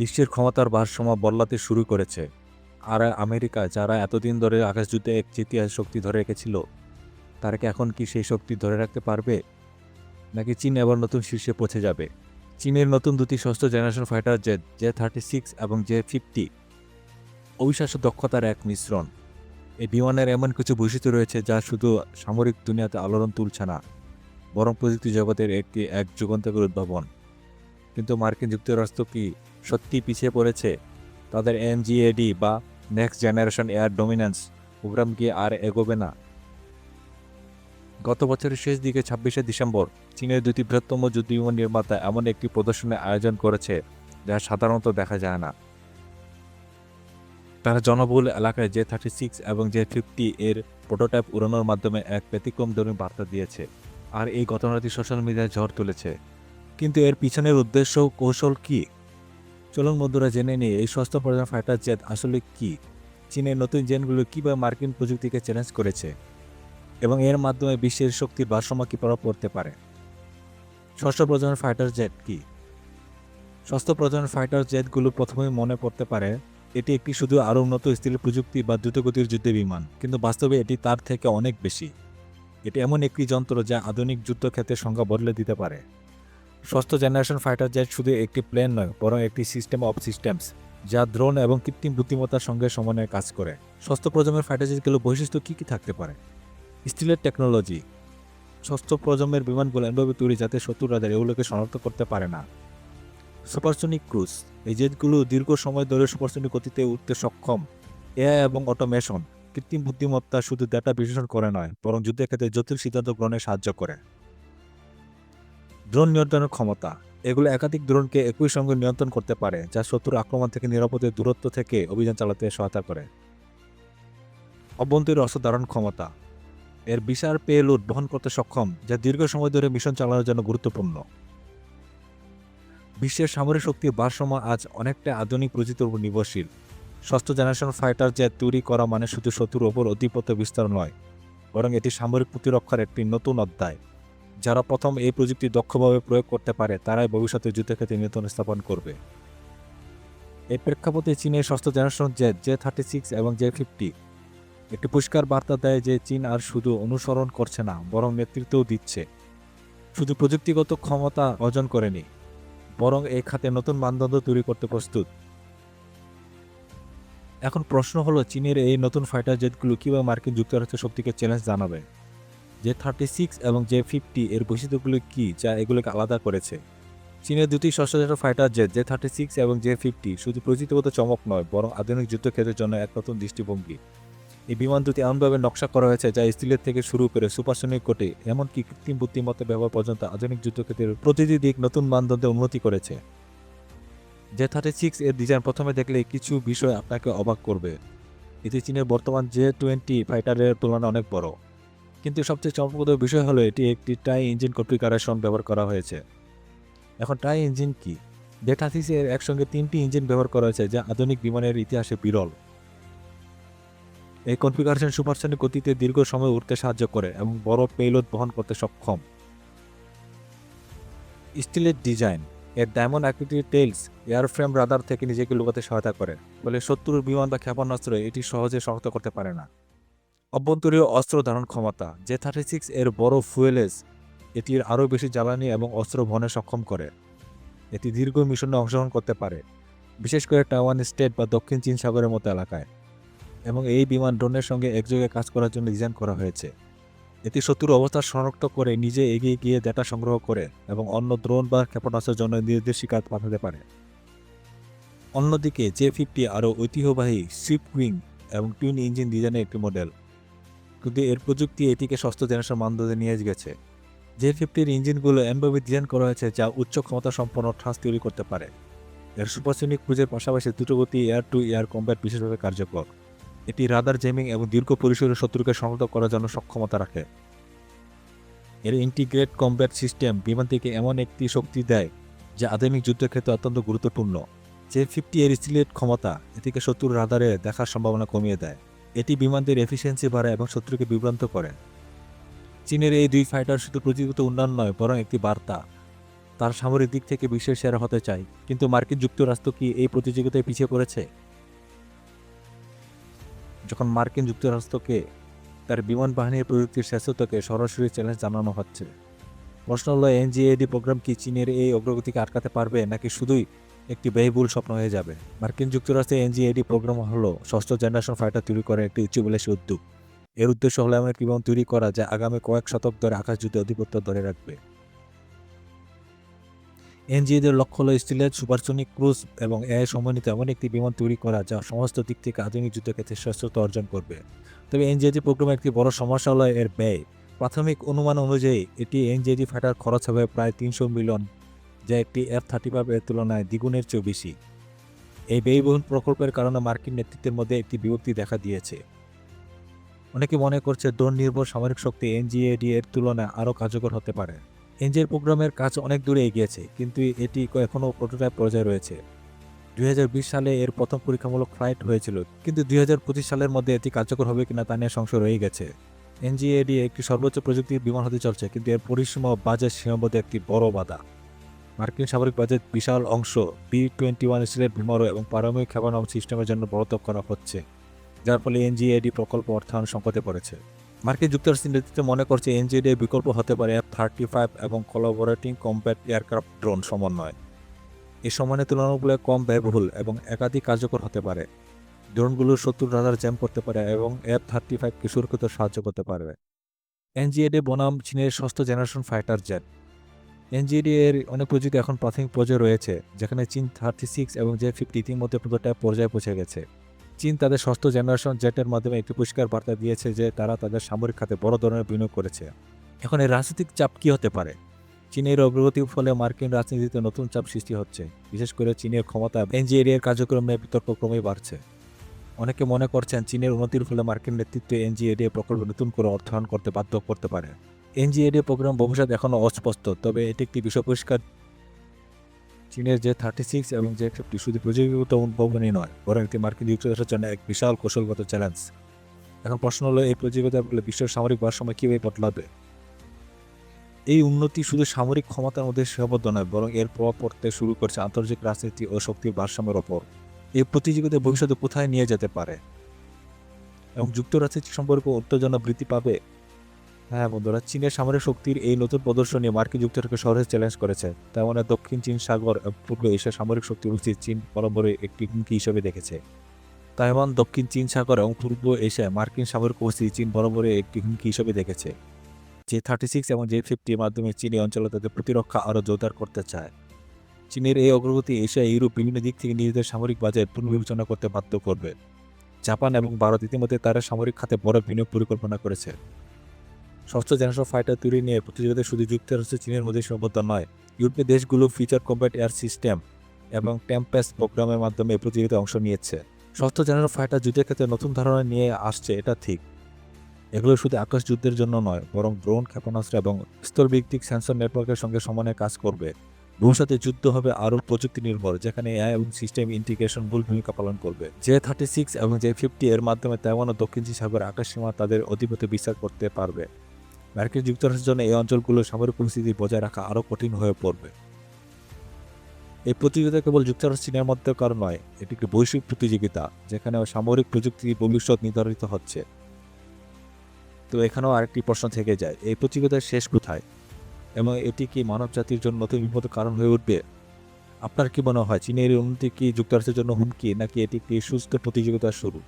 বিশ্বের ক্ষমতার ভারসাম্য বদলাতে শুরু করেছে। আর আমেরিকা, যারা এতদিন ধরে আকাশযুদ্ধে এক তৃতীয় শক্তি ধরে রেখেছিল, তারা কি এখন কি সেই শক্তি ধরে রাখতে পারবে? নাকি চীন এবার নতুন শীর্ষে পৌঁছে যাবে? চীনের নতুন দুটি ষষ্ঠ generation fighter jet, J thirty six এবং জে ফিফটি, অবিশ্বাস্য দক্ষতার এক মিশ্রণ। এই বিমানের এমন কিছু বৈশিষ্ট্য রয়েছে যা শুধু সামরিক দুনিয়াতে আলোড়ন তুলছে না, বরং প্রযুক্তি জগতের একটি এক যুগান্তকের উদ্ভাবন। কিন্তু মার্কিন যুক্তরাষ্ট্র কি সত্যি পিছিয়ে পড়েছে। তাদের এনজিএডি বা next generation air dominance programme কি আর এগোবে না। গত বছরের শেষ দিকে ছাব্বিশে ডিসেম্বর চীনের দুটি বৃহত্তম যুদ্ধবিমান নির্মাতা এমন একটি প্রদর্শনের আয়োজন করেছে যা সাধারণত দেখা যায় না। তারা জনবহুল এলাকায় জে থার্টি সিক্স এবং জে ফিফটি এর প্রোটোটাইপ উড়ানোর মাধ্যমে এক ব্যতিক্রমধর্মী বার্তা দিয়েছে আর এই ঘটনাটি সোশ্যাল মিডিয়ায় ঝড় তুলেছে। কিন্তু এর পিছনের উদ্দেশ্য কৌশল কি? চলুন বন্ধুরা জেনে নিই, এই ষষ্ঠ প্রজন্ম ফাইটার জেট আসলে কি? চীনের নতুন জেনগুলো কীভাবে মার্কিন প্রযুক্তিকে চ্যালেঞ্জ করেছে? এবং এর মাধ্যমে বিশ্বের শক্তির ভারসাম্য কী প্রভাব পড়তে পারে? ষষ্ঠ প্রজন্মের ফাইটার জেট কি? ষষ্ঠ প্রজন্মের ফাইটার জেটগুলো প্রথমেই মনে পড়তে পারে, এটি একটি শুধু আরও উন্নত স্থির প্রযুক্তি বা দ্রুতগতির যুদ্ধ বিমান, কিন্তু বাস্তবে এটি তার থেকে অনেক বেশি। এটি এমন একটি যন্ত্র যা আধুনিক যুদ্ধক্ষেত্রের সংখ্যা বদলে দিতে পারে। ষষ্ঠ জেনারেশন ফাইটার জেট শুধু একটি প্লেন নয়, বরং একটি সিস্টেম অফ সিস্টেমস, যা ড্রোন এবং কৃত্রিম বুদ্ধিমত্তার সঙ্গে সমন্বয়ে কাজ করে। ষষ্ঠ প্রজন্মের ফাইটার জেটগুলোর বৈশিষ্ট্য কী কী থাকতে পারে? স্টিলের টেকনোলজি। ষষ্ঠ প্রজন্মের বিমানগুলো এমনভাবে তৈরি যাতে শত্রুরা এগুলোকে শনাক্ত করতে পারে না। Supersonic cruise. এই জেটগুলো দীর্ঘ সময় ধরে সুপারসনিক গতিতে উঠতে সক্ষম। এআই এবং অটোমেশন। কৃত্রিম বুদ্ধিমত্তা শুধু ডেটা বিশ্লেষণ করে নয়, বরং যুদ্ধের ক্ষেত্রে জটিল সিদ্ধান্ত গ্রহণে সাহায্য করে। ড্রোন নিয়ন্ত্রণের ক্ষমতা। এগুলো একাধিক ড্রোনকে একই সঙ্গে নিয়ন্ত্রণ করতে পারে, যা শত্রুর আক্রমণ থেকে নিরাপদে দূরত্ব থেকে অভিযান চালাতে সহায়তা করে। অভ্যন্তরীণ অস্ত্র ধারণ ক্ষমতা। এর বিশাল পেলোড বহন করতে সক্ষম, যা দীর্ঘ সময় ধরে মিশন চালানোর জন্য গুরুত্বপূর্ণ। বিশ্বের সামরিক শক্তির ভারসাম্য আজ অনেকটা আধুনিক প্রযুক্তির উপর নির্ভরশীল। ষষ্ঠ জেনারেশন ফাইটার জেট তৈরি করা মানে শুধু শত্রুর ওপর আধিপত্য বিস্তার নয়, বরং এটি সামরিক প্রতিরক্ষার একটি নতুন অধ্যায়। যারা প্রথম এই প্রযুক্তি দক্ষভাবে প্রয়োগ করতে পারে, তারাই ভবিষ্যতে যুদ্ধক্ষেত্রে নিয়ন্ত্রণ স্থাপন করবে। এই প্রেক্ষাপটে চীনের ষষ্ঠ generation jet, J thirty six এবং জে ফিফটি একটি পরিষ্কার বার্তা দেয় যে চীন আর শুধু অনুসরণ করছে না, বরং নেতৃত্বও দিচ্ছে। শুধু প্রযুক্তিগত ক্ষমতা অর্জন করেনি, বরং এই খাতে নতুন মানদণ্ড তৈরি করতে প্রস্তুত। এখন প্রশ্ন হলো, চীনের এই নতুন ফাইটার জেটগুলো কীভাবে মার্কিন যুক্তরাষ্ট্রের শক্তিকে চ্যালেঞ্জ জানাবে? জে থার্টি সিক্স এবং জে ফিফটি এর বৈশিষ্ট্যগুলো কী যা এগুলোকে আলাদা করেছে? চীনের দুটি সশস্ত্র fighter jet J thirty six এবং জে ফিফটি শুধু প্রযুক্তিগত চমক নয়, বরং আধুনিক যুদ্ধক্ষেত্রের জন্য এক নতুন দৃষ্টিভঙ্গি। এই বিমান দুটি এমনভাবে নকশা করা হয়েছে, যা স্টিলের থেকে শুরু করে সুপারসনিক কোটে, এমনকি কৃত্রিম বুদ্ধিমত্তা ব্যবহার পর্যন্ত আধুনিক যুদ্ধক্ষেত্রের প্রতিটি দিক নতুন মানদণ্ডে উন্নতি করেছে। জে থার্টি সিক্স এর ডিজাইন প্রথমে দেখলে কিছু বিষয় আপনাকে অবাক করবে। এটি চীনের বর্তমান জে টোয়েন্টি ফাইটারের তুলনায় অনেক বড়। কিন্তু সবচেয়ে চমকপ্রদ বিষয় হলো এটি একটি টাই ইঞ্জিন কনফিগারেশন ব্যবহার করা হয়েছে। এখন টাই ইঞ্জিন কি? থার্টি এর একসঙ্গে তিনটি ইঞ্জিন ব্যবহার করা হয়েছে যা আধুনিক বিমানের ইতিহাসে বিরল। এই কনফিগারেশন সুপারসনিক গতিতে দীর্ঘ সময় উঠতে সাহায্য করে এবং বড় পেলোড বহন করতে সক্ষম। স্টিলের ডিজাইন, এর ডায়মন্ড আকৃতির টেলস এয়ারফ্রেম রাদার থেকে নিজেকে লুকাতে সহায়তা করে, ফলে শত্রুর বিমান বা ক্ষেপণাস্ত্র এটি সহজে শনাক্ত করতে পারে না। অভ্যন্তরীণ অস্ত্র ধারণ ক্ষমতা জে থার্টি সিক্স এর বড় ফুয়েলেজ, এটির আরও বেশি জ্বালানি এবং অস্ত্র বহনে সক্ষম করে। এটি দীর্ঘ মিশনে অংশগ্রহণ করতে পারে, বিশেষ করে টাওয়ান স্টেট বা দক্ষিণ চীন সাগরের মতো এলাকায়। এবং এই বিমান ড্রোনের সঙ্গে একযোগে কাজ করার জন্য ডিজাইন করা হয়েছে। এটি শত্রুর অবস্থা শনাক্ত করে নিজে এগিয়ে গিয়ে ডেটা সংগ্রহ করে এবং অন্য ড্রোন বা ক্ষেপণাস্ত্রের জন্য নির্দেশিকা পাঠাতে পারে। অন্যদিকে জে ফিফটি আরও ঐতিহ্যবাহী শিপ উইং এবং টুইন ইঞ্জিন ডিজাইনের একটি মডেল কিন্তু এর প্রযুক্তি এটিকে ষষ্ঠ জেনারেশন মানদণ্ডে নিয়ে গেছে। জে ফিফটির ইঞ্জিনগুলো এমভাবে ডিজাইন করা হয়েছে যা উচ্চ ক্ষমতা সম্পন্ন ট্রাস তৈরি করতে পারে। এর সুপারসনিক ক্রুজের পাশাপাশি দ্রুতগতি এয়ার টু এয়ার কম্ব্যাট বিশেষভাবে কার্যকর। এটি রাদার জেমিং এবং দীর্ঘ পরিসরের শত্রুকে শনাক্ত করার জন্য সক্ষমতা রাখে। এর ইন্টিগ্রেট কম্ব্যাট সিস্টেম বিমানটিকে এমন একটি শক্তি দেয় যা আধুনিক যুদ্ধক্ষেত্রে অত্যন্ত গুরুত্বপূর্ণ। জে ফিফটি এর স্টিলেট ক্ষমতা এটিকে শত্রুর রাদারে দেখার সম্ভাবনা কমিয়ে দেয়। এটি এফিসিয়েন্সি বাড়ায় এবং শত্রুকে বিভ্রান্ত করে। চীনের এই দুই ফাইটার শুধু প্রযুক্তিগত উন্নয়ন নয়, বরং একটি বার্তা। তার সামরিক দিক থেকে বিশ্বের সেরা হতে চায়। কিন্তু মার্কিন যুক্তরাষ্ট্র কি এই প্রতিযোগিতায় পিছিয়ে পড়েছে? যখন মার্কিন যুক্তরাষ্ট্রকে তার বিমান বাহিনীর প্রযুক্তির শ্রেষ্ঠত্বকে সরাসরি চ্যালেঞ্জ জানানো হচ্ছে, প্রশ্ন হলো, এনজিএডি প্রোগ্রাম কি চীনের এই অগ্রগতিকে আটকাতে পারবে, নাকি শুধুই একটি ব্যয়বহুল স্বপ্ন হয়ে যাবে। মার্কিন যুক্তরাষ্ট্রে এনজিএডি প্রোগ্রাম হলো, ষষ্ঠ জেনারেশন ফাইটার তৈরি করার একটি উচ্চবিলাসী উদ্যোগ। এর উদ্দেশ্য হলো এমন একটি বিমান তৈরি করা, যা আগামী কয়েক শতক ধরে আকাশ যুদ্ধে আধিপত্য ধরে রাখবে। এনজিএদের লক্ষ্য হলো স্টিলের সুপারসনিক ক্রুজ এবং এআই সমন্বিত এমন একটি বিমান তৈরি করা, যা সমস্ত দিক থেকে আধুনিক যুদ্ধক্ষেত্রে শ্রেষ্ঠত্ব অর্জন করবে। তবে এনজিএজি প্রোগ্রামের একটি বড় সমস্যা হলো এর ব্যয়। প্রাথমিক অনুমান অনুযায়ী, এটি এনজিএজি ফাইটার খরচ হবে প্রায় তিনশো মিলিয়ন যা একটি এফ থার্টি ফাইভ এর তুলনায় দ্বিগুণের চেয়েও বেশি। এই ব্যয়বহুল প্রকল্পের কারণে মার্কিন নেতৃত্বের মধ্যে একটি বিভক্তি দেখা দিয়েছে। অনেকে মনে করছে ড্রোন নির্ভর সামরিক শক্তি এনজিএডি এর তুলনায় আরও কার্যকর হতে পারে। এনজিএর প্রোগ্রামের কাজ অনেক দূরে এগিয়েছে, কিন্তু এটি এখনও প্রোটোটাইপ পর্যায়ে রয়েছে। দুই হাজার বিশ সালে এর প্রথম পরীক্ষামূলক ফ্লাইট হয়েছিল, কিন্তু দুই হাজার পঁচিশ সালের মধ্যে এটি কার্যকর হবে কিনা তা নিয়ে সংশয় রয়ে গেছে। এনজিএডি একটি সর্বোচ্চ প্রযুক্তির বিমান হতে চলছে, কিন্তু এর পরিসীমা ও বাজেট সীমাবদ্ধ একটি বড় বাধা। মার্কিন সামরিক বাজেট বিশাল অংশ বি টোয়েন্টি ওয়ান স্টিলের বিমারও এবং পারমাণবিক ক্ষেপণাস্ত্র সিস্টেমের জন্য বরাদ্দ করা হচ্ছে, যার ফলে এনজিএডি প্রকল্প অর্থায়ন সংকটে পড়েছে। মার্কিন যুক্তরাষ্ট্রের নেতৃত্ব মনে করছে এনজিএডি বিকল্প হতে পারে এফ থার্টি ফাইভ এবং কোলাবোরেটিং কম্প্যাট এয়ারক্রাফট ড্রোন সমন্বয়। এই সমন্বয় তুলনামূলক কম ব্যয়বহুল এবং একাধিক কার্যকর হতে পারে। ড্রোনগুলো শত্রুর রাডার জ্যাম করতে পারে এবং এফ থার্টি ফাইভকে সুরক্ষিত সাহায্য করতে পারবে। এনজিএডি বনাম চীনের ষষ্ঠ জেনারেশন ফাইটার জেট। এনজিএডি এর অনেক প্রযুক্তি এখন প্রাথমিক পর্যায়ে রয়েছে, যেখানে চীন থার্টি সিক্স এবং জে ফিফটি ইতিমধ্যে প্রোটোটাইপ পর্যায়ে পৌঁছে গেছে। চীন তাদের ষষ্ঠ জেনারেশন জেটের মাধ্যমে একটি পরিষ্কার বার্তা দিয়েছে যে তারা তাদের সামরিক খাতে বড় ধরনের বিনিয়োগ করেছে। এখন এই রাজনৈতিক চাপ কী হতে পারে? চীনের অগ্রগতির ফলে মার্কিন রাজনীতিতে নতুন চাপ সৃষ্টি হচ্ছে, বিশেষ করে চীনের ক্ষমতা এনজিএডি এর কার্যক্রমে বিতর্ক ক্রমেই বাড়ছে। অনেকে মনে করছেন চীনের উন্নতির ফলে মার্কিন নেতৃত্বে এনজিএডি প্রকল্প নতুন করে অর্থায়ন করতে বাধ্য করতে পারে। এনজিএডি প্রোগ্রাম ভবিষ্যৎ এখনও অস্পষ্ট, তবে এটি একটি বিশ্ব পরিষ্কার। চীনের যে থার্টি সিক্স এবং যে ফিফটি শুধু প্রযুক্তিগত উদ্ভাবনই নয়, বরং একটি মার্কিন যুক্তরাষ্ট্রের জন্য এক বিশাল কৌশলগত চ্যালেঞ্জ এখন প্রশ্ন হলো, এই প্রতিযোগিতার ফলে বিশ্বের সামরিক ভারসাম্য কীভাবে বদলাবে? এই উন্নতি শুধু সামরিক ক্ষমতার মধ্যে সীমাবদ্ধ নয়, বরং এর প্রভাব পড়তে শুরু করছে আন্তর্জাতিক রাজনীতি ও শক্তির ভারসাম্যের ওপর। এই প্রতিযোগিতা ভবিষ্যতে কোথায় নিয়ে যেতে পারে? এবং যুক্তরাষ্ট্রের সম্পর্ক উত্তেজনা বৃদ্ধি পাবে? হ্যাঁ বন্ধুরা, চীনের সামরিক শক্তির এই নতুন প্রদর্শনী মার্কিন যুক্তরাষ্ট্রকে সহজে চ্যালেঞ্জ করেছে। তেমন মানে দক্ষিণ চীন সাগর পূর্ব এশিয়ার সামরিক শক্তি উচিত চীন বরাবরই একটি হুমকি হিসেবে দেখেছে। তাইওয়ান দক্ষিণ চীন সাগর এবং পূর্ব এশিয়ায় মার্কিন সামরিক উপস্থিতি চীন বরাবরই একটি হুমকি হিসেবে দেখেছে। জে থার্টি সিক্স এবং জে ফিফটির মাধ্যমে চীন এই অঞ্চলে তাদের প্রতিরক্ষা আরও জোরদার করতে চায়। চীনের এই অগ্রগতি এশিয়া, ইউরোপ বিভিন্ন দিক থেকে নিজেদের সামরিক বাজেট পুনর্বিবেচনা করতে বাধ্য করবে। জাপান এবং ভারত ইতিমধ্যে তারা সামরিক খাতে বড় বিনিয়োগ পরিকল্পনা করেছে। ষষ্ঠ জেনারেশন ফাইটার তৈরি নিয়ে প্রতিযোগিতায় শুধু যুক্তরাষ্ট্র চীনের মধ্যে সীমাবদ্ধ নয়, ইউরোপীয় দেশগুলো ফিচার কম্ব্যাট এয়ার সিস্টেম এবং টেম্পেস প্রোগ্রামের মাধ্যমে প্রতিযোগিতায় অংশ নিয়েছে। ষষ্ঠ জেনারেশন ফাইটার যুদ্ধের ক্ষেত্রে নতুন ধারণা নিয়ে আসছে, এটা ঠিক। এগুলো শুধু আকাশ যুদ্ধের জন্য নয়, বরং ড্রোন, ক্ষেপণাস্ত্র এবং স্তরভিত্তিক সেন্সর নেটওয়ার্কের সঙ্গে সমানে কাজ করবে। ভবিষ্যতে যুদ্ধ হবে আরও প্রযুক্তি নির্ভর যেখানে এআই এবং সিস্টেম ইন্টিগ্রেশন মূল ভূমিকা পালন করবে। জে থার্টি সিক্স এবং জে ফিফটি এর মাধ্যমে তেমন দক্ষিণ চীন সাগর আকাশ সীমা তাদের অধিপত্য বিস্তার করতে পারবে। মার্কিন যুক্তরাষ্ট্রের জন্য এই অঞ্চলগুলো সামরিক পরিস্থিতি বজায় রাখা আরও কঠিন হয়ে পড়বে। এই প্রতিযোগিতা কেবল যুক্তরাষ্ট্র চীনের কারণ নয়, এটি একটি বৈশ্বিক প্রতিযোগিতা যেখানে সামরিক প্রযুক্তির ভবিষ্যৎ নির্ধারিত হচ্ছে। তো এখানেও আরেকটি প্রশ্ন থেকে যায়, এই প্রতিযোগিতার শেষ কোথায়? এবং এটি কি মানব জাতির জন্য নতুন বিপদের কারণ হয়ে উঠবে? আপনার কি মনে হয়, চীনের উন্নতি কি যুক্তরাষ্ট্রের জন্য হুমকি, নাকি এটি একটি সুস্থ প্রতিযোগিতার শুরু?